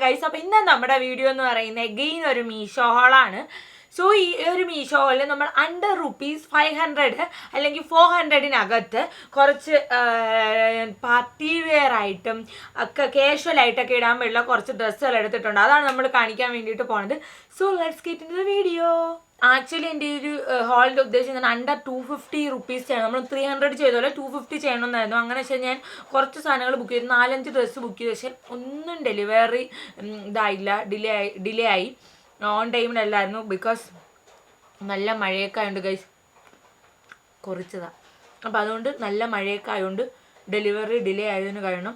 Guys അപ്പോൾ ഇന്ന് നമ്മുടെ വീഡിയോ എന്ന് പറയുന്നത് എഗെയിൻ ഒരു മീഷോ ഹോളാണ് സോ ഈ ഒരു മീഷോയിൽ നമ്മൾ അണ്ടർ റുപ്പീസ് ഫൈവ് ഹൺഡ്രഡ് അല്ലെങ്കിൽ ഫോർ ഹൺഡ്രഡിനകത്ത് കുറച്ച് പാർട്ടി വെയർ ആയിട്ടും ഒക്കെ കാഷ്വൽ ആയിട്ടൊക്കെ ഇടാൻ വേണ്ടിയുള്ള കുറച്ച് ഡ്രസ്സുകൾ എടുത്തിട്ടുണ്ട്. അതാണ് നമ്മൾ കാണിക്കാൻ വേണ്ടിയിട്ട് പോണത്. So let's get in the video actually എന്റെ ഒരു ഹോളിന്റെ ഉദ്ദേശം ഞാൻ അണ്ടർ ടു ഫിഫ്റ്റി റുപ്പീസ് ചെയ്യണം നമ്മൾ ത്രീ ഹൺഡ്രഡ് ചെയ്തോലെ ടു ഫിഫ്റ്റി ചെയ്യണമെന്നായിരുന്നു. അങ്ങനെ വെച്ചാൽ ഞാൻ കുറച്ച് സാധനങ്ങൾ ബുക്ക് ചെയ്തു. നാലഞ്ച് ഡ്രസ്സ് ബുക്ക് ചെയ്തു. പക്ഷേ ഒന്നും ഡെലിവറി ഇതായില്ല. ഡിലേ ആയി ഡിലേ ആയി. ഓൺ ടൈമിലല്ലായിരുന്നു ബിക്കോസ് നല്ല മഴയൊക്കെ ആയതുകൊണ്ട് ഗൈസ് കുറിച്ചതാണ് അപ്പോൾ അതുകൊണ്ട് നല്ല മഴയൊക്കെ ആയതുകൊണ്ട് ഡെലിവറി ഡിലേ ആയതിന് കാരണം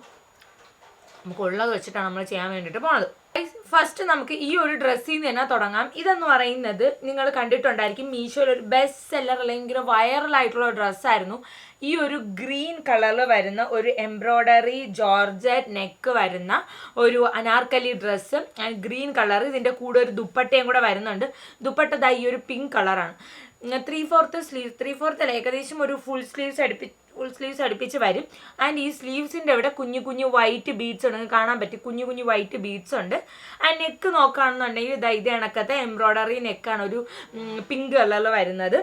നമുക്ക് ഉള്ളത് വെച്ചിട്ടാണ് നമ്മൾ ചെയ്യാൻ വേണ്ടിയിട്ട് പോണത്. ഫസ്റ്റ് നമുക്ക് ഈ ഒരു ഡ്രസ്സിൽ നിന്ന് തന്നെ തുടങ്ങാം. ഇതെന്ന് പറയുന്നത് നിങ്ങൾ കണ്ടിട്ടുണ്ടായിരിക്കും മീഷോയിൽ ഒരു ബെസ്റ്റ് സെല്ലർ അല്ലെങ്കിൽ വൈറൽ ആയിട്ടുള്ള ഡ്രസ്സായിരുന്നു ഈ ഒരു ഗ്രീൻ കളറിൽ വരുന്ന ഒരു എംബ്രോയ്ഡറി ജോർജറ്റ് നെക്ക് വരുന്ന ഒരു Anarkali dress and green colour ഇതിന്റെ കൂടെ ഒരു ദുപ്പട്ടയും കൂടെ വരുന്നുണ്ട്. ദുപ്പട്ട ഈ ഒരു പിങ്ക് കളറാണ് three fourth sleeve three fourth അല്ല ഏകദേശം ഒരു ഫുൾ സ്ലീവ്സ് അടുപ്പി ഫുൾ സ്ലീവ്സ് അടുപ്പിച്ച് വരും. ആൻഡ് ഈ സ്ലീവ്സിന്റെ അവിടെ കുഞ്ഞു കുഞ്ഞു വൈറ്റ് ബീഡ്സ് ഉണ്ട്. കാണാൻ പറ്റും. കുഞ്ഞു കുഞ്ഞു വൈറ്റ് ബീഡ്സ് ഉണ്ട്. ആൻഡ് നെക്ക് നോക്കുകയാണെന്നുണ്ടെങ്കിൽ ഇതാ ഇത് കണക്കത്തെ എംബ്രോയ്ഡറി നെക്കാണ് ഒരു പിങ്ക് കളറിൽ വരുന്നത്.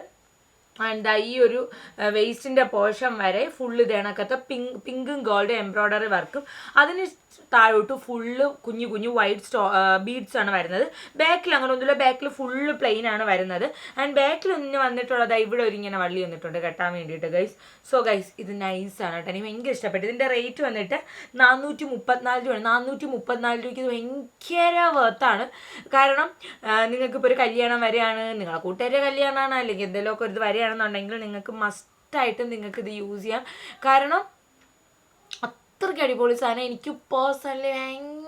ആൻഡ് ഈ ഒരു വേസ്റ്റിന്റെ പോർഷൻ വരെ ഫുള്ള് ഇതേണക്കത്തെ പിങ്ക് പിങ്കും ഗോൾഡ് എംബ്രോയ്ഡറി വർക്കും അതിന് താഴോട്ട് ഫുള്ള് കുഞ്ഞു കുഞ്ഞു വൈറ്റ് സ്റ്റോ ബീഡ്സ് ആണ് വരുന്നത്. ബാക്കിൽ അങ്ങനെ ഒന്നുമില്ല ബാക്കിൽ ഫുള്ള് പ്ലെയിൻ ആണ് വരുന്നത്. ആൻഡ് ബാക്കിൽ ഒന്ന് വന്നിട്ടുള്ളത് ഇവിടെ ഒരു ഇങ്ങനെ വള്ളി വന്നിട്ടുണ്ട് കെട്ടാൻ വേണ്ടിയിട്ട് ഗൈസ് സോ ഗൈസ് ഇത് നൈസ് ആണ് കേട്ടോ. എനിക്ക് ഭയങ്കര ഇഷ്ടപ്പെട്ടു. ഇതിന്റെ റേറ്റ് വന്നിട്ട് നാനൂറ്റി മുപ്പത്തിനാല് രൂപയാണ്. നാനൂറ്റി മുപ്പത്തിനാല് രൂപയ്ക്ക് ഇത് ഭയങ്കര വർത്താണ് കാരണം നിങ്ങൾക്കിപ്പോൾ ഒരു കല്യാണം വരെയാണ്. നിങ്ങളെ കൂട്ടുകാരുടെ കല്യാണമാണ്. അല്ലെങ്കിൽ എന്തെങ്കിലുമൊക്കെ ഒരു ഇത് വരികയാണെന്നുണ്ടെങ്കിൽ നിങ്ങൾക്ക് മസ്റ്റായിട്ടും നിങ്ങൾക്ക് ഇത് യൂസ് ചെയ്യാം. കാരണം അത്രയ്ക്ക് അടിപൊളി സാധനം. എനിക്ക് പേഴ്സണലി ഭയങ്കര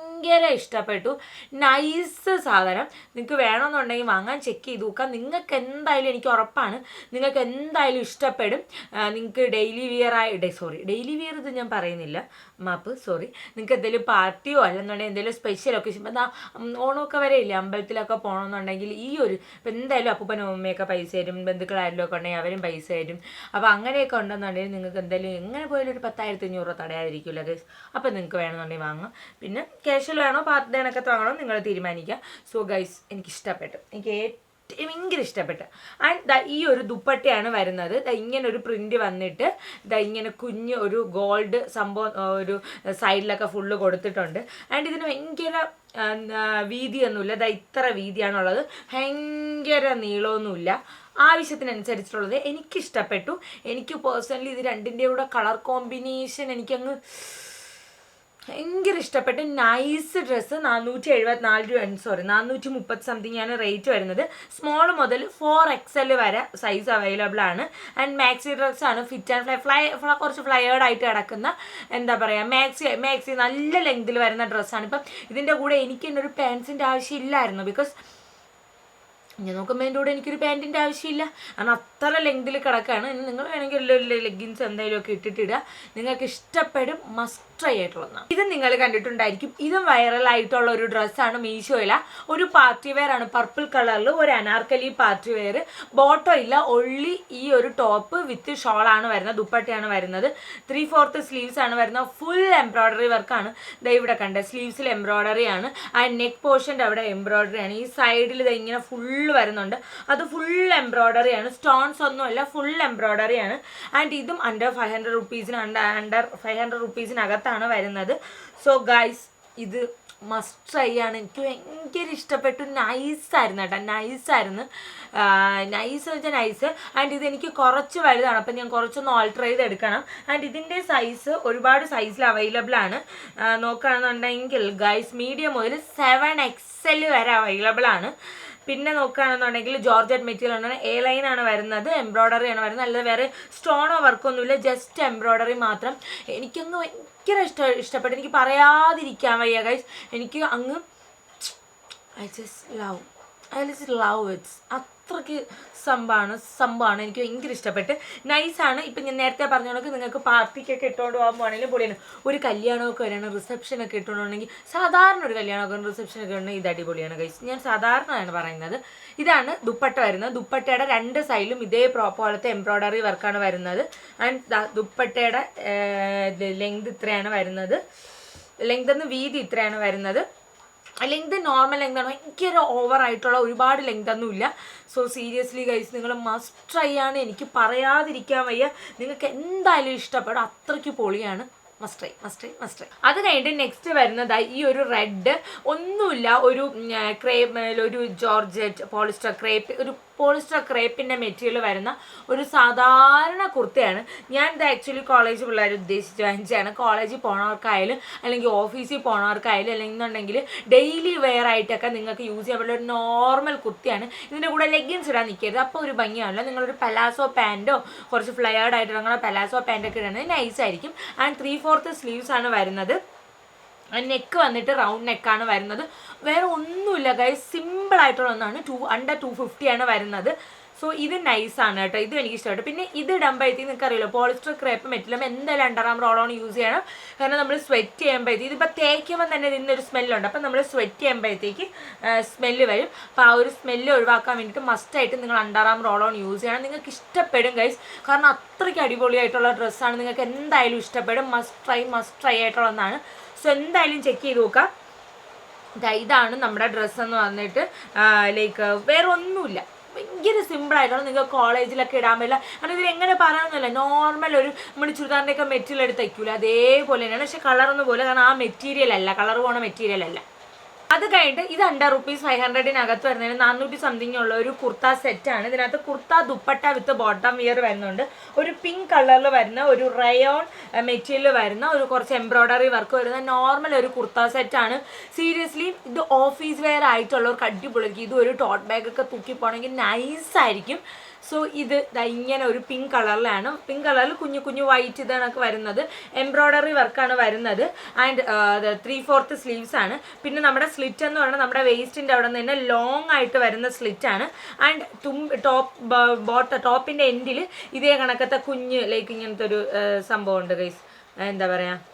ഇഷ്ടപ്പെട്ടു. നൈസ് സാധനം. നിങ്ങൾക്ക് വേണമെന്നുണ്ടെങ്കിൽ വാങ്ങാൻ ചെക്ക് ചെയ്ത് നോക്കാം. നിങ്ങൾക്ക് എന്തായാലും എനിക്ക് ഉറപ്പാണ്. നിങ്ങൾക്ക് എന്തായാലും ഇഷ്ടപ്പെടും. നിങ്ങൾക്ക് ഡെയിലി വിയർ ആയി സോറി ഡെയിലി വിയർ ഇത് ഞാൻ പറയുന്നില്ല. മാപ്പ് സോറി നിങ്ങൾക്ക് എന്തെങ്കിലും പാർട്ടിയോ അല്ലെന്നുണ്ടെങ്കിൽ എന്തെങ്കിലും സ്പെഷ്യൽ ഒക്കെ ഇപ്പം ഓണമൊക്കെ വരെ ഇല്ലേ? അമ്പലത്തിലൊക്കെ പോകണമെന്നുണ്ടെങ്കിൽ ഈ ഒരു ഇപ്പം എന്തായാലും അപ്പൂപ്പനും അമ്മയൊക്കെ പൈസ തരും. ബന്ധുക്കളായാലും ഒക്കെ ഉണ്ടെങ്കിൽ അവരും പൈസ തരും. അപ്പോൾ അങ്ങനെയൊക്കെ ഉണ്ടെന്നുണ്ടെങ്കിൽ നിങ്ങൾക്ക് എന്തായാലും എങ്ങനെ പോയാലും ഒരു പത്തായിരത്തി അഞ്ഞൂറ് തടയാതിരിക്കില്ല അപ്പം അപ്പോൾ നിങ്ങൾക്ക് വേണമെന്നുണ്ടെങ്കിൽ വാങ്ങാം. പിന്നെ ക്യാഷ്വൽ വേണോ പാർട്ട് ഡേണൊക്കെ വാങ്ങണോ നിങ്ങൾ തീരുമാനിക്കുക. സോ ഗൈസ് എനിക്ക് ഇഷ്ടപ്പെട്ടു എനിക്ക് ഏറ്റവും ഭയങ്കര ഇഷ്ടപ്പെട്ടു. ആൻഡ് ഈ ഒരു ദുപ്പട്ടയാണ് വരുന്നത്. ദ ഇങ്ങനെ ഒരു പ്രിന്റ് വന്നിട്ട് ദ ഇങ്ങനെ കുഞ്ഞ് ഒരു ഗോൾഡ് സംഭവം ഒരു സൈഡിലൊക്കെ ഫുള്ള് കൊടുത്തിട്ടുണ്ട്. ആൻഡ് ഇതിന് ഭയങ്കര വീതിയൊന്നുമില്ല. ദാ ഇത്ര വീതിയാണുള്ളത്. ഭയങ്കര നീളമൊന്നുമില്ല. ആവശ്യത്തിനനുസരിച്ചിട്ടുള്ളത് എനിക്കിഷ്ടപ്പെട്ടു. എനിക്ക് പേഴ്സണലി ഇത് രണ്ടിന്റെ കൂടെ കളർ കോമ്പിനേഷൻ എനിക്കങ്ങ് ഭയങ്കര ഇഷ്ടപ്പെട്ട നൈസ് ഡ്രസ്സ് നാനൂറ്റി എഴുപത്തിനാല് രൂപ സോറി നാനൂറ്റി മുപ്പത് സംതിങ് ആണ് റേറ്റ് വരുന്നത്. സ്മോൾ മുതൽ ഫോർ എക്സൽ വരെ സൈസ് അവൈലബിൾ ആണ്. ആൻഡ് മാക്സി ഡ്രസ്സ് ആണ് ഫിറ്റ് ആൻഡ് ഫ്ലൈ ഫ്ലൈ കുറച്ച് ഫ്ലയേർഡ് ആയിട്ട് കിടക്കുന്ന എന്താ പറയുക മാക്സി മാക്സി നല്ല ലെങ്തിൽ വരുന്ന ഡ്രസ്സാണ് ഇപ്പം ഇതിന്റെ കൂടെ എനിക്ക് എന്നൊരു ഒരു പാൻസിന്റെ ആവശ്യമില്ലായിരുന്നു ബിക്കോസ് ഞാൻ നോക്കുമ്പോൾ എന്റെ കൂടെ എനിക്കൊരു പാന്റിന്റെ ആവശ്യമില്ല. കാരണം അത്ര ലെങ്തിൽ കിടക്കുകയാണ് ഇനി നിങ്ങൾ വേണമെങ്കിൽ ഒരു ലെഗിൻസ് എന്തെങ്കിലും ഒക്കെ ഇട്ടിട്ടിടുക. നിങ്ങൾക്ക് ഇഷ്ടപ്പെടും മസ്റ്റ് ട്രൈ ആയിട്ടുള്ളതാണ്. ഇത് നിങ്ങൾ കണ്ടിട്ടുണ്ടായിരിക്കും. ഇതും വൈറലായിട്ടുള്ള ഒരു ഡ്രസ്സാണ് മീഷോയില ഒരു പാർട്ടി വെയർ ആണ്. പർപ്പിൾ കളറിൽ ഒരു അനാർക്കലി പാർട്ടി വെയർ ബോട്ടോ ഇല്ല ഒള്ളി ഈ ഒരു ടോപ്പ് വിത്ത് ഷോളാണ് വരുന്നത് ദുപ്പട്ടയാണ് വരുന്നത്. ത്രീ ഫോർത്ത് സ്ലീവ്സ് ആണ് വരുന്നത്. ഫുൾ എംബ്രോയ്ഡറി വർക്കാണ് ദേ ഇവിടെ കണ്ട സ്ലീവ്സിൽ എംബ്രോയ്ഡറി ആണ്. ആ നെക്ക് പോർഷന്റെ അവിടെ എംബ്രോയ്ഡറി ആണ്. ഈ സൈഡിൽ ഇത് ഇങ്ങനെ ഫുള്ള് വരുന്നുണ്ട്. അത് ഫുൾ എംബ്രോയ്ഡറി ആണ്. സ്റ്റോൺസ് ഒന്നുമല്ല ഫുൾ എംബ്രോയ്ഡറി ആണ്. ആൻഡ് ഇതും അണ്ടർ ഫൈവ് ഹൺഡ്രഡ് റുപ്പീസിന് അണ്ടർ ഫൈവ് ഹൺഡ്രഡ് റുപ്പീസിനകത്താണ് വരുന്നത്. സോ ഗൈസ് ഇത് മസ്റ്റ് ട്രൈ ആണ്. എനിക്ക് ഭയങ്കര ഇഷ്ടപ്പെട്ടു. നൈസായിരുന്നു കേട്ടോ. നൈസായിരുന്നു നൈസ് എന്ന് വെച്ചാൽ നൈസ് ആൻഡ് ഇതെനിക്ക് കുറച്ച് വലുതാണ്. അപ്പം ഞാൻ കുറച്ചൊന്ന് ഓൾട്ടർ ചെയ്ത് എടുക്കണം. ആൻഡ് ഇതിന്റെ സൈസ് ഒരുപാട് സൈസിൽ അവൈലബിൾ ആണ്. നോക്കുകയാണെന്നുണ്ടെങ്കിൽ ഗൈസ് മീഡിയം മുതൽ സെവൻ എക്സ് എൽ വരെ അവൈലബിൾ ആണ്. പിന്നെ നോക്കുകയാണെന്നുണ്ടെങ്കിൽ ജോർജറ്റ് മെറ്റീരിയൽ ആണ് എ ലൈൻ ആണ് വരുന്നത് എംബ്രോയ്ഡറി ആണ് വരുന്നത്. അല്ലാതെ വേറെ സ്റ്റോണോ വർക്കൊന്നുമില്ല ജസ്റ്റ് എംബ്രോയ്ഡറി മാത്രം. എനിക്കങ്ങ് ഭയങ്കര ഇഷ്ട ഇഷ്ടപ്പെട്ടു. എനിക്ക് പറയാതിരിക്കാൻ വയ്യ ഗൈസ് എനിക്ക് അങ്ങ് I just love I just love it's അത്രയ്ക്ക് സംഭവമാണ് സംഭവമാണ് എനിക്ക് ഭയങ്കര ഇഷ്ടപ്പെട്ട്. നൈസാണ് ഇപ്പം ഞാൻ നേരത്തെ പറഞ്ഞ കണക്ക് നിങ്ങൾക്ക് പാർട്ടിക്കൊക്കെ ഇട്ടുകൊണ്ട് പോകാൻ പോകണമെങ്കിൽ പൊളിയാണ്. ഒരു കല്യാണമൊക്കെ വരികയാണ് റിസപ്ഷനൊക്കെ ഇട്ടുകൊണ്ടുണ്ടെങ്കിൽ സാധാരണ ഒരു കല്യാണമൊക്കെ റിസപ്ഷനൊക്കെ ഉണ്ടെങ്കിൽ ഇത് അടിപൊളിയാണ് കഴിച്ച് ഞാൻ സാധാരണയാണ് പറയുന്നത്. ഇതാണ് ദുപ്പട്ട വരുന്നത്. ദുപ്പട്ടയുടെ രണ്ട് സൈഡിലും ഇതേ പോലത്തെ എംബ്രോയ്ഡറി വർക്കാണ് വരുന്നത്. ആൻഡ് ദുപ്പട്ടയുടെ ലെങ്ത് ഇത്രയാണ് വരുന്നത്. ലെങ്ത് എന്ന് വീതി ഇത്രയാണ് വരുന്നത്. ലെങ്ത് നോർമൽ ലെങ്ത് ആണ്. ഭയങ്കര ഓവർ ആയിട്ടുള്ള ഒരുപാട് ലെങ്ത് ഒന്നും ഇല്ല. സോ സീരിയസ്ലി ഗൈസ് നിങ്ങൾ മസ്റ്റ് ട്രൈ ആണ്. എനിക്ക് പറയാതിരിക്കാൻ വയ്യ. നിങ്ങൾക്ക് എന്തായാലും ഇഷ്ടപ്പെടും. അത്രയ്ക്ക് പൊളിയാണ്. മസ്റ്റ് മസ്റ്റ് മസ്റ്റ് അത് കഴിഞ്ഞിട്ട് നെക്സ്റ്റ് വരുന്നത് ഈ ഒരു റെഡ് ഒന്നുമില്ല. ഒരു ക്രേപ്പ് ഒരു ജോർജറ്റ് പോളിസ്റ്റർ ക്രേപ്പ് ഒരു പോളിസ്റ്റർ ക്രേപ്പിന്റെ മെറ്റീരിയൽ വരുന്ന ഒരു സാധാരണ കുർത്തയാണ്. ഞാൻ ഇത് ആക്ച്വലി കോളേജ് പിള്ളേർ ഉദ്ദേശിച്ച് വാങ്ങിച്ചാണ് കോളേജിൽ പോണവർക്കായാലും അല്ലെങ്കിൽ ഓഫീസിൽ പോണവർക്കായാലും അല്ലെങ്കിൽ എന്നുണ്ടെങ്കിൽ ഡെയിലി വെയർ ആയിട്ടൊക്കെ നിങ്ങൾക്ക് യൂസ് ചെയ്യാൻ പറ്റുന്ന ഒരു നോർമൽ കുർത്തിയാണ്. ഇതിന്റെ കൂടെ ലെഗിൻസ് ഇടാൻ നിൽക്കരുത് അപ്പോൾ ഒരു ഭംഗിയാണല്ലോ. നിങ്ങളൊരു പലാസോ പാന്റോ കുറച്ച് ഫ്ലയേർഡ് ആയിട്ട് അങ്ങനെ പലാസോ പാന്റൊക്കെ ഇടുന്നത് നൈസ് ആയിരിക്കും. ആൻഡ് ത്രീ ഫോർത്ത് സ്ലീവ്സ് ആണ് വരുന്നത്. നെക്ക് വന്നിട്ട് റൗണ്ട് നെക്കാണ് വരുന്നത്. വേറെ ഒന്നുമില്ല ഗൈസ് സിമ്പിൾ ആയിട്ടുള്ള ഒന്നാണ് ടു അണ്ടർ ടു ഫിഫ്റ്റി ആണ് വരുന്നത്. സോ ഇത് നൈസാണ് കേട്ടോ. ഇതും എനിക്ക് ഇഷ്ടപ്പെട്ടു പിന്നെ ഇത് ഇടുമ്പോഴത്തേക്ക് നിങ്ങൾക്ക് അറിയില്ല പോളിസ്റ്റർ ക്രേപ്പ് മെറ്റിലും എന്തായാലും അണ്ടറാം റോളോൺ യൂസ് ചെയ്യണം. കാരണം നമ്മൾ സ്വെറ്റ് ചെയ്യുമ്പോഴത്തേക്ക് ഇതിപ്പോൾ തേക്കുമ്പോൾ തന്നെ ഇതിനൊരു സ്മെല്ലുണ്ട് അപ്പം നമ്മൾ സ്വെറ്റ് ചെയ്യുമ്പോഴത്തേക്ക് സ്മെല്ല് വരും. അപ്പോൾ ആ ഒരു സ്മെല്ല് ഒഴിവാക്കാൻ വേണ്ടിയിട്ട് മസ്റ്റായിട്ട് നിങ്ങൾ അണ്ടറാം റോളോൺ യൂസ് ചെയ്യണം. നിങ്ങൾക്ക് ഇഷ്ടപ്പെടും ഗൈസ് കാരണം അത്രയ്ക്ക് അടിപൊളിയായിട്ടുള്ള ഡ്രസ്സാണ് നിങ്ങൾക്ക് എന്തായാലും ഇഷ്ടപ്പെടും. മസ്റ്റ് ട്രൈ മസ്റ്റ് ട്രൈ ആയിട്ടുള്ള ഒന്നാണ്. സോ എന്തായാലും ചെക്ക് ചെയ്ത് നോക്കാം. ഇതാണ് നമ്മുടെ ഡ്രസ്സ് എന്ന് പറഞ്ഞിട്ട് ലൈക്ക് വേറെ ഒന്നുമില്ല ഭയങ്കര സിമ്പിൾ ആയിട്ടുള്ള നിങ്ങൾക്ക് കോളേജിലൊക്കെ ഇടാൻ പറ്റില്ല. കാരണം ഇതിൽ എങ്ങനെ പറയാമെന്നല്ല നോർമൽ ഒരു നമ്മുടെ ചുരിദാറിന്റെയൊക്കെ മെറ്റീരിയൽ എടുത്ത് തയ്ക്കൂല? അതേപോലെ തന്നെയാണ്. പക്ഷെ കളറൊന്നും പോലെ കാരണം ആ മെറ്റീരിയൽ അല്ല. കളർ പോണ മെറ്റീരിയൽ അല്ല. അത് കഴിഞ്ഞിട്ട് ഇത് അണ്ടർ റുപ്പീസ് ഫൈവ് ഹൺഡ്രഡിനകത്ത് വരുന്നതിന് നാനൂറ്റി സംതിങ് ഉള്ള ഒരു കുർത്ത ആണ്. ഇതിനകത്ത് kurta dupatta with bottom wear വരുന്നുണ്ട്. ഒരു പിങ്ക് കളറിൽ വരുന്ന ഒരു റയോൺ മെറ്റീരിയൽ വരുന്ന ഒരു കുറച്ച് എംബ്രോയ്ഡറി വർക്ക് വരുന്ന നോർമൽ ഒരു കുർത്ത ആണ്. സീരിയസ്ലി ഇത് ഓഫീസ് വെയർ ആയിട്ടുള്ളവർക്ക് അടിപൊളിക്ക് ഇത് ഒരു ടോട്ട് ബാഗ് ഒക്കെ തൂക്കി പോകണമെങ്കിൽ നൈസ് ആയിരിക്കും. സോ ഇത് ഇങ്ങനെ ഒരു പിങ്ക് കളറിലാണ് പിങ്ക് കളറിൽ കുഞ്ഞു കുഞ്ഞു വൈറ്റ് ഇതാണ് വരുന്നത്. എംബ്രോയ്ഡറി വർക്കാണ് വരുന്നത്. ആൻഡ് ത്രീ ഫോർത്ത് സ്ലീവ്സ് ആണ്. പിന്നെ നമ്മുടെ സ്ലിറ്റ് എന്ന് പറയുന്നത് നമ്മുടെ വേസ്റ്റിന്റെ അവിടെ നിന്ന് ലോങ് ആയിട്ട് വരുന്ന സ്ലിറ്റ് ആണ്. ആൻഡ് തും ടോപ്പ് ബോട്ട ടോപ്പിന്റെ എൻഡിൽ ഇതേ കണക്കത്തെ കുഞ്ഞ് ലൈക്ക് ഇങ്ങനത്തെ ഒരു സംഭവം ഉണ്ട് ഗൈസ് എന്താ പറയുക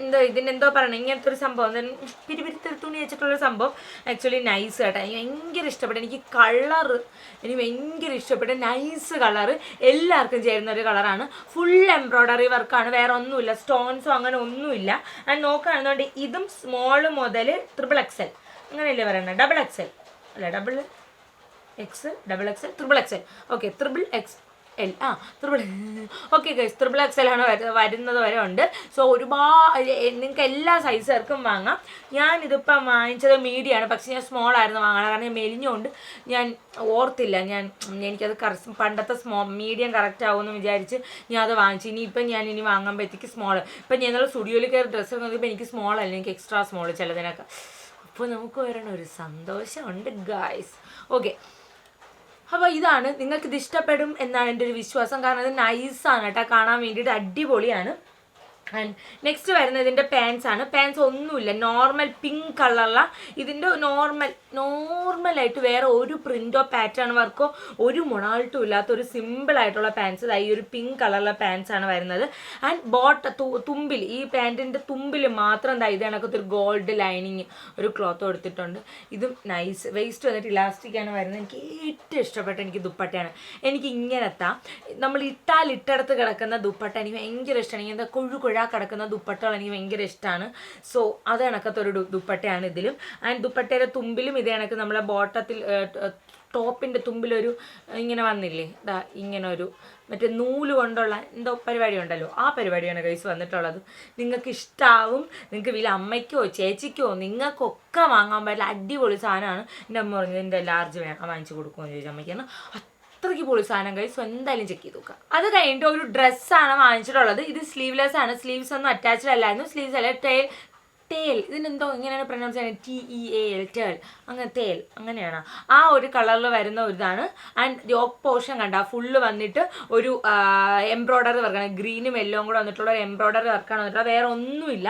എന്തോ ഇതിനെന്തോ പറയണം? ഇങ്ങനത്തെ ഒരു സംഭവം. പിരിപിരിത്തൊരു തുണി വെച്ചിട്ടുള്ള സംഭവം ആക്ച്വലി നൈസ് കേട്ടോ. എനിക്ക് ഭയങ്കര ഇഷ്ടപ്പെട്ടു. എനിക്ക് കളർ എനിക്ക് ഭയങ്കര ഇഷ്ടപ്പെട്ട. നൈസ് കളർ എല്ലാവർക്കും ചേരുന്ന ഒരു കളറാണ് ഫുൾ എംബ്രോയ്ഡറി വർക്കാണ് വേറെ ഒന്നുമില്ല. സ്റ്റോൺസോ അങ്ങനെ ഒന്നുമില്ല. ഞാൻ നോക്കുകയാണെന്നുണ്ട് ഇതും സ്മോൾ മുതൽ ട്രിപ്പിൾ എക്സൽ അങ്ങനെയല്ലേ പറയുന്നത് ഡബിൾ എക്സൽ അല്ല double X double X triple X okay triple X ആ ത്രിപിൾ ഓക്കെ ഗൈസ് ത്രിപിൾ ആണ് വരു- വരുന്നത് വരെ ഉണ്ട്. സോ ഒരുപാട് നിങ്ങൾക്ക് എല്ലാ സൈസുകാർക്കും വാങ്ങാം. ഞാൻ ഇതിപ്പം വാങ്ങിച്ചത് ആണ് പക്ഷേ ഞാൻ സ്മോൾ ആയിരുന്നു വാങ്ങണം കാരണം മെലിഞ്ഞുകൊണ്ട് ഞാൻ ഓർത്തില്ല. ഞാൻ എനിക്കത് കറക്റ്റ് പണ്ടത്തെ സ്മോ മീഡിയം കറക്റ്റ് ആവുമെന്ന് വിചാരിച്ച് ഞാൻ അത് വാങ്ങിച്ചു. ഇനിയിപ്പം ഞാൻ ഇനി വാങ്ങുമ്പോഴത്തേക്ക് സ്മോൾ ഇപ്പം ഞാൻ നല്ല സ്റ്റുഡിയോയിൽ കയറി ഡ്രസ്സ് നോക്കിയപ്പോൾ എനിക്ക് സ്മോൾ അല്ല. എനിക്ക് എക്സ്ട്രാ സ്മോൾ ചിലതിനൊക്കെ. അപ്പോൾ നമുക്ക് വരണ ഒരു സന്തോഷമുണ്ട് ഗായ്സ് ഓക്കെ അപ്പോൾ ഇതാണ്. നിങ്ങൾക്ക് ഇത് ഇഷ്ടപ്പെടും എന്നാണ് എന്റെ ഒരു വിശ്വാസം. കാരണം ഇത് നൈസാണ് കേട്ടോ. കാണാൻ വേണ്ടിയിട്ട് അടിപൊളിയാണ്. നെക്സ്റ്റ് വരുന്നത് ഇതിന്റെ പാൻസ് ആണ്. പാൻസ് ഒന്നുമില്ല. നോർമൽ പിങ്ക് കളറുള്ള ഇതിന്റെ നോർമൽ നോർമലായിട്ട് വേറെ ഒരു പ്രിന്റോ പാറ്റേൺ വർക്കോ ഒരു മൊണാൾട്ടും ഇല്ലാത്ത ഒരു സിമ്പിൾ ആയിട്ടുള്ള പാൻസ് ഈ ഒരു പിങ്ക് കളറുള്ള പാൻസ് ആണ് വരുന്നത്. ആൻഡ് ബോട്ട തുമ്പിൽ ഈ പാന്റിന്റെ തുമ്പിൽ മാത്രം എന്താ ഇത് കണക്കത്തെ ഒരു ഗോൾഡ് ലൈനിങ് ഒരു ക്ലോത്ത് കൊടുത്തിട്ടുണ്ട് ഇതും നൈസ് വേസ്റ്റ് വന്നിട്ട് ഇലാസ്റ്റിക് ആണ് വരുന്നത്. എനിക്ക് ഏറ്റവും ഇഷ്ടപ്പെട്ട എനിക്ക് ദുപ്പട്ടയാണ്. എനിക്ക് ഇങ്ങനത്തെ നമ്മൾ ഇട്ടാൽ ഇട്ടടത്ത് കിടക്കുന്ന ദുപ്പട്ട എനിക്ക് ഭയങ്കര ഇഷ്ടമാണ്. ഇങ്ങനത്തെ കൊഴു കുഴ കിടക്കുന്ന ദുപ്പട്ടകൾ എനിക്ക് ഭയങ്കര ഇഷ്ടമാണ് സോ അത് കണക്കത്തെ ഒരു ദുപ്പട്ടയാണ് ഇതിലും. ആൻഡ് ദുപ്പട്ടയുടെ തുമ്പിലും ഇത് കണക്ക് നമ്മളെ ബോട്ടത്തിൽ ടോപ്പിന്റെ തുമ്പിലൊരു ഇങ്ങനെ വന്നില്ലേ? ഇതാ ഇങ്ങനെ ഒരു മറ്റേ നൂൽ കൊണ്ടുള്ള എന്തോ പരിപാടി ഉണ്ടല്ലോ? ആ പരിപാടിയാണ് കൈസ് വന്നിട്ടുള്ളത്. നിങ്ങൾക്ക് ഇഷ്ടാവും. നിങ്ങൾക്ക് വില അമ്മയ്ക്കോ ചേച്ചിക്കോ നിങ്ങൾക്കൊക്കെ വാങ്ങാൻ പറ്റില്ല അടിപൊളി സാധനമാണ്. എന്റെ അമ്മ പറഞ്ഞത് എന്റെ ലാർജ് വേണം വാങ്ങിച്ചു കൊടുക്കുമെന്ന് ചോദിച്ചു അമ്മയ്ക്കാണ് അത്രയ്ക്ക് പൊളി സാധനം കഴിച്ചു എന്തായാലും ചെക്ക് ചെയ്ത് നോക്കുക. അത് കഴിഞ്ഞിട്ട് ഒരു ഡ്രസ്സാണ് വാങ്ങിച്ചിട്ടുള്ളത്. ഇത് സ്ലീവ്ലെസ് ആണ്. സ്ലീവ്സ് ഒന്നും അറ്റാച്ച്ഡ് അല്ലായിരുന്നു. സ്ലീവ്സ് അല്ല ടേൽ ടേൽ ഇതിനെന്തോ ഇങ്ങനെയാണ് പ്രൊനൗൺസ് ചെയ്യുന്നത്. T E A L teal അങ്ങനെ തേൽ. അങ്ങനെയാണ്. ആ ഒരു കളറിൽ വരുന്ന ഒരു ഇതാണ്. ആൻഡ് യോക്ക് പോർഷൻ കണ്ട? ഫുള്ള് വന്നിട്ട് ഒരു എംബ്രോയ്ഡറി വർക്കാണ് ഗ്രീനും യെല്ലോയും കൂടെ വന്നിട്ടുള്ള ഒരു എംബ്രോയ്ഡറി വർക്കാണ് വന്നിട്ടുള്ളത്. വേറെ ഒന്നുമില്ല.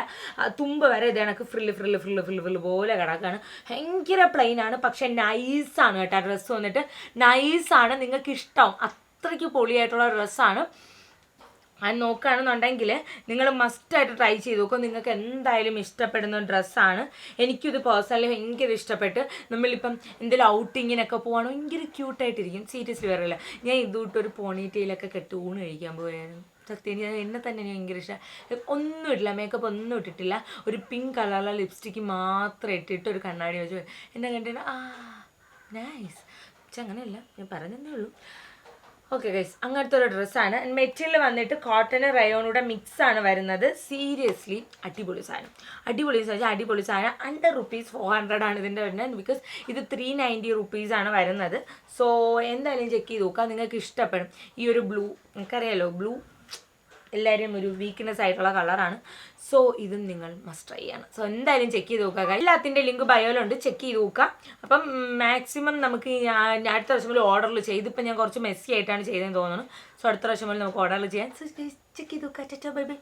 തുമ്പ് വരെ ഇത് കണക്ക് frill frill frill frill frill പോലെ കിടക്കാണ്. ഭയങ്കര പ്ലെയിൻ ആണ്. പക്ഷെ നൈസാണ് കേട്ടോ. ഡ്രസ്സ് വന്നിട്ട് നൈസാണ് നിങ്ങൾക്ക് ഇഷ്ടം അത്രയ്ക്ക് പൊളിയായിട്ടുള്ള ഡ്രസ്സാണ് അത് നോക്കുകയാണെന്നുണ്ടെങ്കിൽ നിങ്ങൾ മസ്റ്റായിട്ട് ട്രൈ ചെയ്ത് നോക്കും. നിങ്ങൾക്ക് എന്തായാലും ഇഷ്ടപ്പെടുന്ന ഡ്രസ്സാണ് എനിക്കിത് പേഴ്സണലി ഭയങ്കര ഇഷ്ടപ്പെട്ട് നമ്മളിപ്പം എന്തെങ്കിലും ഔട്ടിങ്ങിനൊക്കെ പോകണം ഭയങ്കര ക്യൂട്ടായിട്ടിരിക്കും സീരിയസ്ലി പറയില്ല. ഞാൻ ഇതുവിട്ട് ഒരു പോണി ടെയിലൊക്കെ കെട്ടി ഊണ് കഴിക്കാൻ പോയായിരുന്നു സത്യം ഞാൻ എന്നെ തന്നെ എനിക്ക് ഭയങ്കര ഇഷ്ടം. ഒന്നും ഇട്ടില്ല മേക്കപ്പ് ഒന്നും ഇട്ടിട്ടില്ല. ഒരു പിങ്ക് കളറുള്ള ലിപ്സ്റ്റിക്ക് മാത്രം ഇട്ടിട്ട് ഒരു കണ്ണാടി വെച്ച് എന്നെ കണ്ടിട്ട് ആ നൈസ് പക്ഷെ അങ്ങനെയല്ല ഞാൻ പറഞ്ഞതേ ഉള്ളൂ. ഓക്കെ ഗൈസ് അങ്ങനത്തെ ഒരു ഡ്രസ്സാണ് മെറ്റീരിയൽ വന്നിട്ട് കോട്ടൺ റയോണൂടെ മിക്സ് ആണ് വരുന്നത്. സീരിയസ്ലി അടിപൊളി സാധനം. അടിപൊളി സാധനം അടിപൊളി സാധനം. അണ്ടർ റുപ്പീസ് ഫോർ ഹൺഡ്രഡ് ആണ് ഇതിന്റെ വരുന്നത്. ബിക്കോസ് ഇത് ത്രീ നയന്റി റുപ്പീസ് ആണ് വരുന്നത്. സോ എന്തായാലും ചെക്ക് ചെയ്ത് നോക്കാം. നിങ്ങൾക്ക് ഇഷ്ടപ്പെടും. ഈ ഒരു ബ്ലൂ നിങ്ങൾക്കറിയാലോ ബ്ലൂ എല്ലാവരും ഒരു വീക്ക്നെസ് ആയിട്ടുള്ള കളറാണ് സോ ഇതും നിങ്ങൾ മസ്റ്റ് ട്രൈ ചെയ്യണം സോ എന്തായാലും ചെക്ക് ചെയ്ത് നോക്കുക എല്ലാത്തിന്റെ ലിങ്ക് ബയോയിലുണ്ട് ചെക്ക് ചെയ്ത് നോക്കുക. അപ്പം മാക്സിമം നമുക്ക് അടുത്ത പ്രാവശ്യം മുതൽ ഓർഡറിൽ ചെയ്ത്. ഇപ്പം ഞാൻ കുറച്ച് മെസ്സി ആയിട്ടാണ് ചെയ്തതെന്ന് തോന്നുന്നു. സോ അടുത്ത പ്രാവശ്യം മുതൽ നമുക്ക് ഓർഡറിൽ ചെയ്യാം. സോ ചെക്ക് ചെയ്ത് നോക്കുക. Bye bye